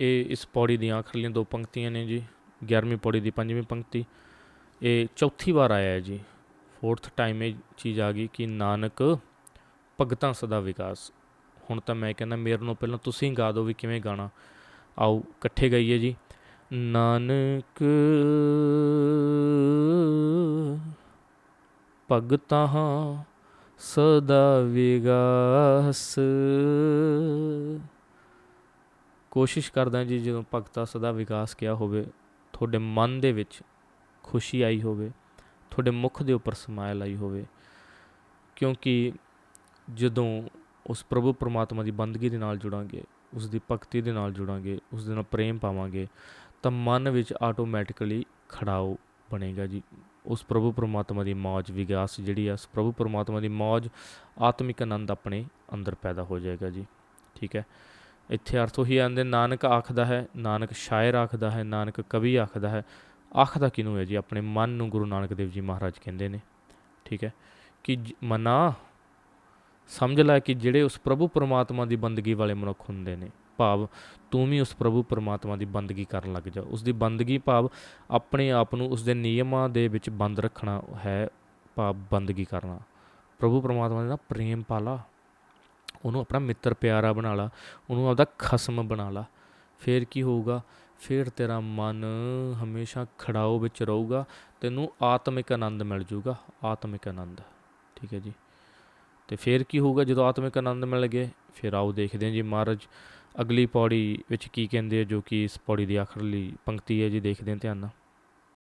ਇਹ ਇਸ ਪੌੜੀ ਦੀਆਂ ਆਖਰਲੀਆਂ ਦੋ ਪੰਕਤੀਆਂ ਨੇ ਜੀ 11ਵੀਂ ਪੌੜੀ ਦੀ ਪੰਜਵੀਂ ਪੰਕਤੀ। ਇਹ ਚੌਥੀ ਵਾਰ ਆਇਆ ਹੈ ਜੀ। ਫੋਰਥ ਟਾਈਮ ਇਹ ਚੀਜ਼ ਆ ਗਈ ਕਿ ਨਾਨਕ ਭਗਤਾਂ ਸਦਾ ਵਿਕਾਸ। ਹੁਣ ਤਾਂ ਮੈਂ ਕਹਿੰਦਾ ਮੇਰੇ ਨੂੰ ਪਹਿਲਾਂ ਤੁਸੀਂ ਗਾ ਦਿਓ ਵੀ ਕਿਵੇਂ ਗਾਣਾ। ਆਓ, ਇਕੱਠੇ ਗਾਈਏ ਜੀ। ਨਾਨਕ ਭਗਤਾਂ ਸਦਾ ਵਿਗਾਸ ਕੋਸ਼ਿਸ਼ ਕਰਦਾ ਜੀ ਜਦੋਂ ਭਗਤਾ ਸਦਾ ਵਿਕਾਸ ਕਿਹਾ ਹੋਵੇ, ਤੁਹਾਡੇ ਮਨ ਦੇ ਵਿੱਚ ਖੁਸ਼ੀ ਆਈ ਹੋਵੇ, ਤੁਹਾਡੇ ਮੁਖ ਦੇ ਉੱਪਰ ਸਮਾਇਲ ਆਈ ਹੋਵੇ, ਕਿਉਂਕਿ ਜਦੋਂ ਉਸ ਪ੍ਰਭੂ ਪਰਮਾਤਮਾ ਦੀ ਬੰਦਗੀ ਦੇ ਨਾਲ ਜੁੜਾਂਗੇ, ਉਸ ਦੀ ਭਗਤੀ ਦੇ ਨਾਲ ਜੁੜਾਂਗੇ, ਉਸ ਦੇ ਨਾਲ ਪ੍ਰੇਮ ਪਾਵਾਂਗੇ, ਤਾਂ ਮਨ ਵਿੱਚ ਆਟੋਮੈਟਿਕਲੀ ਖੜਾਓ ਬਣੇਗਾ ਜੀ। ਉਸ ਪ੍ਰਭੂ ਪਰਮਾਤਮਾ ਦੀ ਮੌਜ ਵਿਗਾਸ ਜਿਹੜੀ ਆ, ਉਸ ਪ੍ਰਭੂ ਪਰਮਾਤਮਾ ਦੀ ਮੌਜ ਆਤਮਿਕ ਆਨੰਦ ਆਪਣੇ ਅੰਦਰ ਪੈਦਾ ਹੋ ਜਾਏਗਾ ਜੀ। ਠੀਕ ਹੈ? ਇੱਥੇ ਅਰਥ ਉਹੀ ਆਂਦੇ ਨਾਨਕ ਆਖਦਾ ਹੈ, ਨਾਨਕ ਸ਼ਾਇਰ ਆਖਦਾ ਹੈ, ਨਾਨਕ ਕਵੀ ਆਖਦਾ ਹੈ। ਆਖਦਾ ਕਿਨੂੰ ਹੈ ਜੀ? ਆਪਣੇ ਮਨ ਨੂੰ ਗੁਰੂ ਨਾਨਕ ਦੇਵ ਜੀ ਮਹਾਰਾਜ ਕਹਿੰਦੇ ਨੇ। ਠੀਕ ਹੈ? ਕਿ ਜ- ਮਨਾ, ਸਮਝ ਲੈ ਕਿ ਜਿਹੜੇ ਉਸ ਪ੍ਰਭੂ ਪਰਮਾਤਮਾ ਦੀ ਬੰਦਗੀ ਵਾਲੇ ਮਨੁੱਖ ਹੁੰਦੇ ਨੇ, ਭਾਵ ਤੂੰ ਵੀ ਉਸ ਪ੍ਰਭੂ ਪਰਮਾਤਮਾ ਦੀ ਬੰਦਗੀ ਕਰਨ ਲੱਗ ਜਾ। ਉਸ ਦੀ ਬੰਦਗੀ ਭਾਵ ਆਪਣੇ ਆਪ ਨੂੰ ਉਸ ਦੇ ਨਿਯਮਾਂ ਦੇ ਵਿੱਚ ਬੰਦ ਰੱਖਣਾ ਹੈ, ਭਾਵ ਬੰਦਗੀ ਕਰਨਾ। ਪ੍ਰਭੂ ਪਰਮਾਤਮਾ ਦੇ ਨਾਲ ਪ੍ਰੇਮ ਪਾਲਾ। ਉਹਨੂੰ ਆਪਣਾ ਮਿੱਤਰ ਪਿਆਰਾ ਬਣਾ ਲਾ, ਉਹਨੂੰ ਆਪਦਾ ਖਸਮ ਬਣਾ ਲਾ। ਫਿਰ ਕੀ ਹੋਊਗਾ? ਫਿਰ ਤੇਰਾ ਮਨ ਹਮੇਸ਼ਾ ਖੜਾਓ ਵਿੱਚ ਰਹੂਗਾ, ਤੈਨੂੰ ਆਤਮਿਕ ਆਨੰਦ ਮਿਲ ਜੂਗਾ, ਆਤਮਿਕ ਆਨੰਦ। ਠੀਕ ਹੈ ਜੀ? ਤੇ ਫਿਰ ਕੀ ਹੋਊਗਾ ਜਦੋਂ ਆਤਮਿਕ ਆਨੰਦ ਮਿਲ ਗਏ? ਫਿਰ ਆਓ ਦੇਖਦੇ ਹਾਂ ਜੀ ਮਹਾਰਾਜ, ਅਗਲੀ ਪੌੜੀ ਵਿੱਚ ਕੀ ਕਹਿੰਦੇ ਆ ਜੋ ਕਿ ਇਸ ਪੌੜੀ ਦੀ ਆਖਰਲੀ ਪੰਕਤੀ ਹੈ ਜੀ, ਦੇਖਦੇ ਹਾਂ ਧਿਆਨ ਨਾਲ।